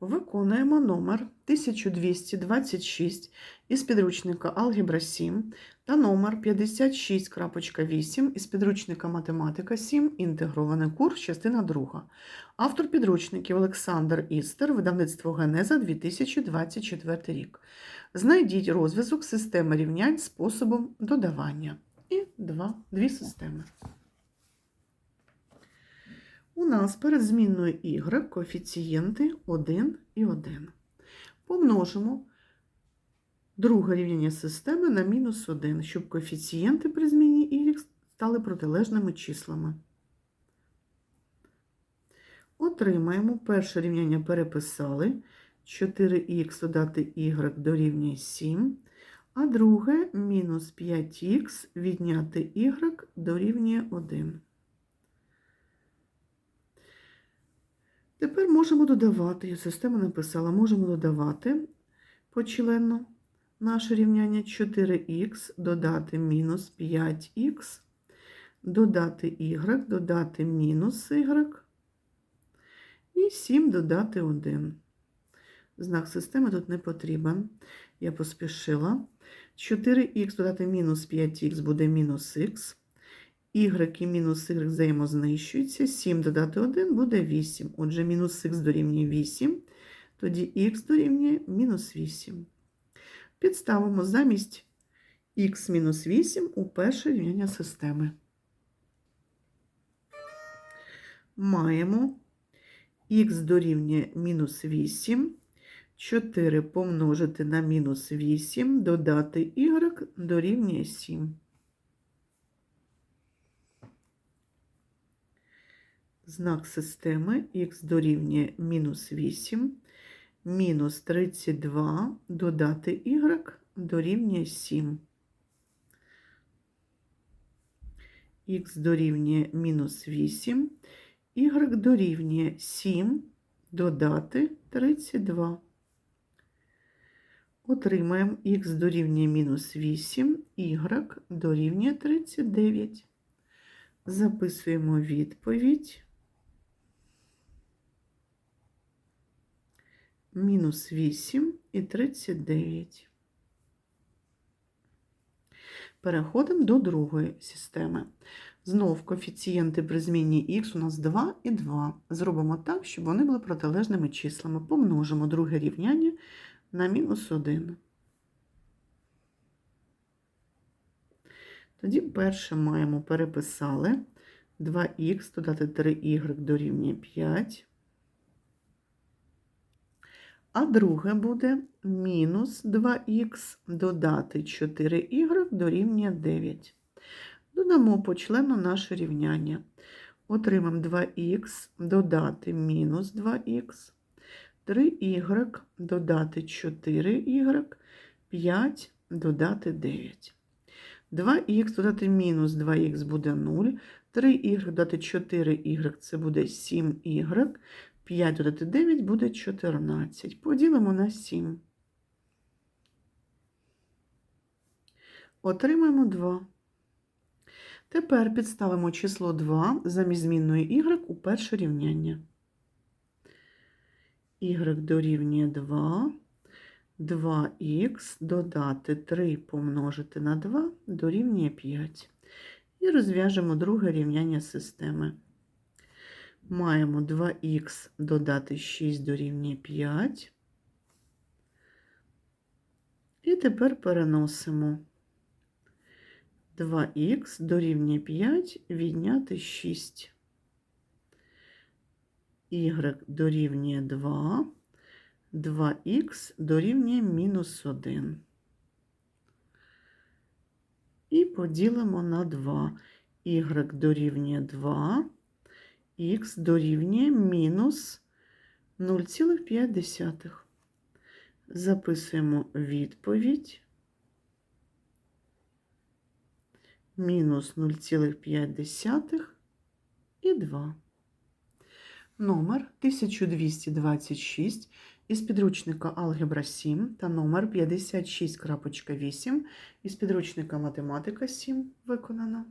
Виконуємо номер 1226 із підручника Алгебра 7 та номер 56.8 із підручника Математика 7. Інтегрований курс, частина 2. Автор підручників Олександр Істер, видавництво Генеза 2024 рік. Знайдіть розв'язок системи рівнянь способом додавання. І два, дві системи. У нас перед змінною y коефіцієнти 1 і 1. Помножимо друге рівняння системи на мінус 1, щоб коефіцієнти при зміні y стали протилежними числами. Отримаємо перше рівняння переписали. 4х додати y дорівнює 7, а друге мінус 5х відняти y дорівнює 1. Тепер можемо додавати, я система написала, можемо додавати почленно наше рівняння 4х, додати мінус 5х, додати y, додати мінус y, і 7 додати 1. Знак системи тут не потрібен. Я поспішила. 4х додати мінус 5х буде мінус х. Y і мінус y взаємознищуються. 7 додати 1 буде 8. Отже, мінус х дорівнює 8. Тоді х дорівнює мінус 8. Підставимо замість х мінус 8 у перше рівняння системи. Маємо х дорівнює мінус 8. 4 помножити на мінус 8, додати y дорівнює 7. Знак системи х дорівнює мінус 8, мінус 32, додати y дорівнює 7. х дорівнює мінус 8, y дорівнює 7, додати 32. Отримаємо х дорівнює мінус 8, y дорівнює 39. Записуємо відповідь. Мінус 8 і 39. Переходимо до другої системи. Знов коефіцієнти при зміні х у нас 2 і 2. Зробимо так, щоб вони були протилежними числами. Помножимо друге рівняння на мінус 1. Тоді перше маємо переписали 2х додати 3y дорівнює 5. А друге буде мінус 2х додати 4y дорівнює 9. Додамо по члену наше рівняння. Отримаємо 2х додати мінус 2х. 3y додати 4y, 5 додати 9. 2х додати мінус 2х буде 0, 3y додати 4y це буде 7y, 5 додати 9 буде 14. Поділимо на 7. Отримаємо 2. Тепер підставимо число 2 замість змінної y у перше рівняння y дорівнює 2, 2х додати 3 помножити на 2 дорівнює 5. І розв'яжемо друге рівняння системи. Маємо 2х додати 6 дорівнює 5. І тепер переносимо 2х дорівнює 5 відняти 6 y дорівнює 2, 2х дорівнює мінус 1. І поділимо на 2. y дорівнює 2, х дорівнює мінус 0,5. Записуємо відповідь. Мінус 0,5 і 2 номер 1226 із підручника Алгебра 7 та номер 56.8 із підручника Математика 7 виконано.